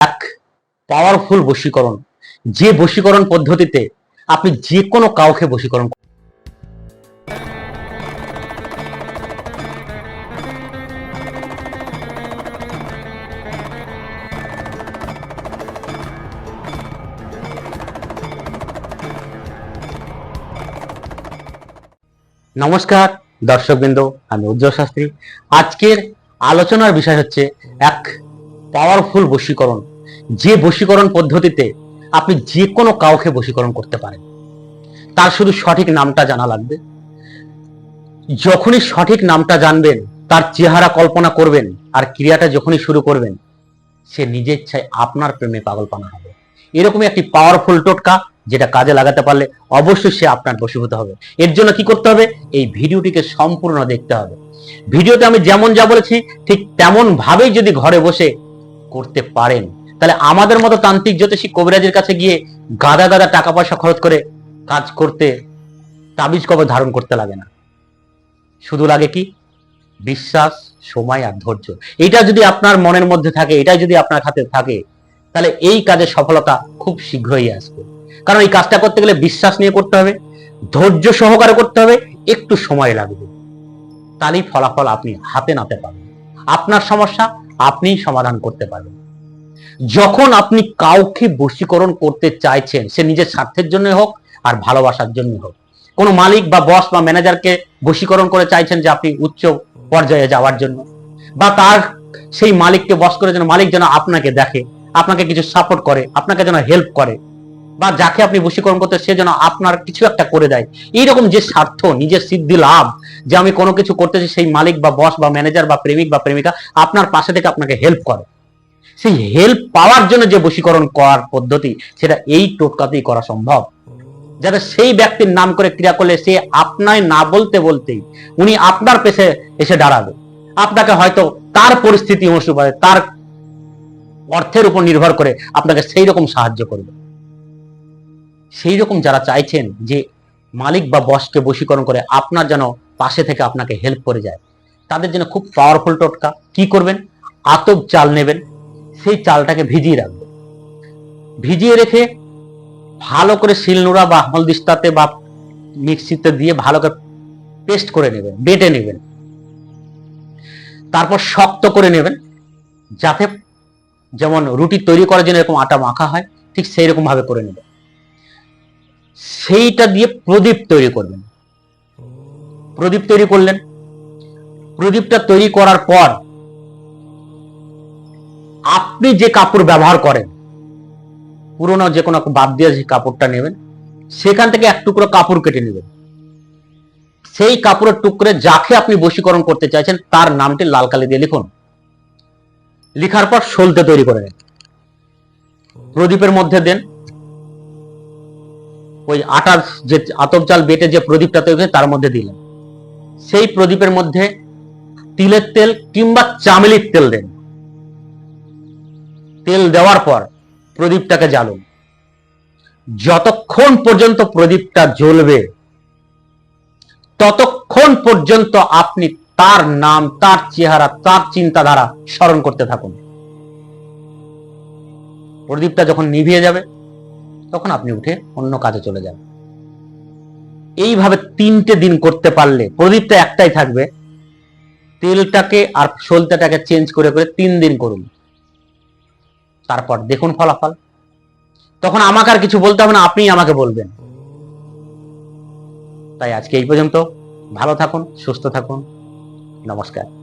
এক পাওয়ারফুল বশীকরণ। যে বশীকরণ পদ্ধতিতে আপনি যে কোনো কাউকে বশীকরণ নমস্কার, দর্শকবৃন্দ, আমি উজ্জ্বল শাস্ত্রী। আজকের আলোচনার বিষয় হচ্ছে এক পাওয়ারফুল বশীকরণ। যে বশীকরণ পদ্ধতিতে আপনি যে কোনো কাউকে বশীকরণ করতে পারেন, তার শুধু সঠিক নামটা জানা লাগবে। যখনই সঠিক নামটা জানবেন, তার চেহারা কল্পনা করবেন আর ক্রিয়াটা যখনই শুরু করবেন, সে নিজের ইচ্ছায় আপনার প্রেমে পাগলপানা হবে। এরকমই একটি পাওয়ারফুল টোটকা যেটা কাজে লাগাতে পারলে অবশ্যই সে আপনার বশীভূত হবে। এর জন্য কি করতে হবে? এই ভিডিওটিকে সম্পূর্ণ দেখতে হবে। ভিডিওতে আমি যেমন যা বলেছি, ঠিক তেমন ভাবেই যদি ঘরে বসে করতে পারেন তাহলে আমাদের মতো তান্ত্রিক জ্যোতিষী কবিরাজের কাছে গিয়ে গাদা গাদা টাকা পয়সা খরচ করে কাজ করতে, তাবিজ কবর ধারণ করতে লাগে না। শুধু লাগে কি? বিশ্বাস, সময় আর ধৈর্য। এটা যদি আপনার মনের মধ্যে থাকে, এটাই যদি আপনার হাতে থাকে, তাহলে এই কাজের সফলতা খুব শীঘ্রই আসবে। কারণ এই কাজটা করতে গেলে বিশ্বাস নিয়ে করতে হবে, ধৈর্য সহকারে করতে হবে, একটু সময় লাগবে। তাহলেই ফলাফল আপনি হাতে নাতে পারবেন আপনার সমস্যা আপনিই সমাধান করতে পারবেন। যখন আপনি কাউকে বশীকরণ করতে চাইছেন, সে নিজের স্বার্থের জন্য হোক আর ভালোবাসার জন্য হোক। কোনো মালিক বা বস বা ম্যানেজারকে বশীকরণ করে চাইছেন যে আপনি উচ্চ পর্যায়ে যাওয়ার জন্য বা তার সেই মালিককে বস করে যেন মালিক যেন আপনাকে দেখে, আপনাকে কিছু সাপোর্ট করে, আপনাকে যেন হেল্প করে বা যাকে আপনি বশীকরণ করতে সে যেন আপনার কিছু একটা করে দেয়। এইরকম যে স্বার্থ, নিজের সিদ্ধি লাভ যে আমি কোনো কিছু করতেছি, সেই মালিক বা বস বা ম্যানেজার বা প্রেমিক বা প্রেমিকা আপনার পাশে থেকে আপনাকে হেল্প করে। সেই হেল্প পাওয়ার জন্য যে বশীকরণ করার পদ্ধতি, সেটা এই টোটকাতেই করা সম্ভব। যাতে সেই ব্যক্তির নাম করে ক্রিয়া করলে সে আপনায় না বলতে বলতেই উনি আপনার পেছে এসে দাঁড়াবে। আপনাকে হয়তো তার পরিস্থিতি অনুসারে তার অর্থের উপর নির্ভর করে আপনাকে সেই রকম সাহায্য করবে। সেই রকম যারা চাইছেন যে মালিক বা বসকে বশীকরণ করে আপনার যেন পাশে থেকে আপনাকে হেল্প করে যায়, তাদের জন্য খুব পাওয়ারফুল টোটকা। কি করবেন? আতপ চাল নেবেন। সেই চালটাকে ভিজিয়ে রাখবেন ভিজিয়ে রেখে ভালো করে শিলনোড়া বা হলদিস্তাতে বা মিক্সিতে দিয়ে ভালো করে পেস্ট করে নেবেন, বেটে নেবেন। তারপর শক্ত করে নেবেন, যাতে যেমন রুটি তৈরি করার জন্য এরকম আটা মাখা হয়, ঠিক সেই রকম ভাবে করে নেবেন। সেইটা দিয়ে প্রদীপ তৈরি করবেন। প্রদীপ তৈরি করলেন। প্রদীপটা তৈরি করার পর আপনি যে কাপড় ব্যবহার করেন, পুরোনো যে কোনো বাদ দিয়ে যে কাপড়টা নেবেন, সেখান থেকে এক টুকরো কাপড় কেটে নেবেন। সেই কাপড়ের টুকরে যাকে আপনি বশীকরণ করতে চাইছেন, তার নামটি লাল কালি দিয়ে লিখুন। লিখার পর সলতে তৈরি করে নেন। প্রদীপের মধ্যে দেন। ওই আটার যে আতপ চাল বেটে যে প্রদীপটা তৈরি তার মধ্যে দিলেন। সেই প্রদীপের মধ্যে তিলের তেল কিংবা চামেলির তেল দেন। তেল দেওয়ার পর প্রদীপটাকে জ্বালুন যতক্ষণ পর্যন্ত প্রদীপটা জ্বলবে, ততক্ষণ পর্যন্ত আপনি তার নাম, তার চেহারা, তার চিন্তাধারা স্মরণ করতে থাকুন। প্রদীপটা যখন নিভিয়ে যাবে, তখন আপনি উঠে অন্য কাজে চলে যান এইভাবে তিনটে দিন করতে পারলে প্রদীপটা একটাই থাকবে, তেলটাকে আর সলতেটাকে চেঞ্জ করে করে তিন দিন করুন। তারপর দেখুন ফলাফল। তখন আমাকে আর কিছু বলতে হবে না আপনি আমাকে বলবেন। তাই আজকে এই পর্যন্ত। ভালো থাকুন, সুস্থ থাকুন। নমস্কার।